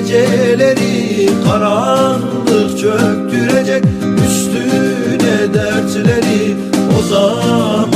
geceleri karanlık çöktürecek üstüne dertleri. O zaman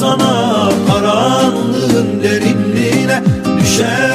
sana karanlığın derinliğine düşer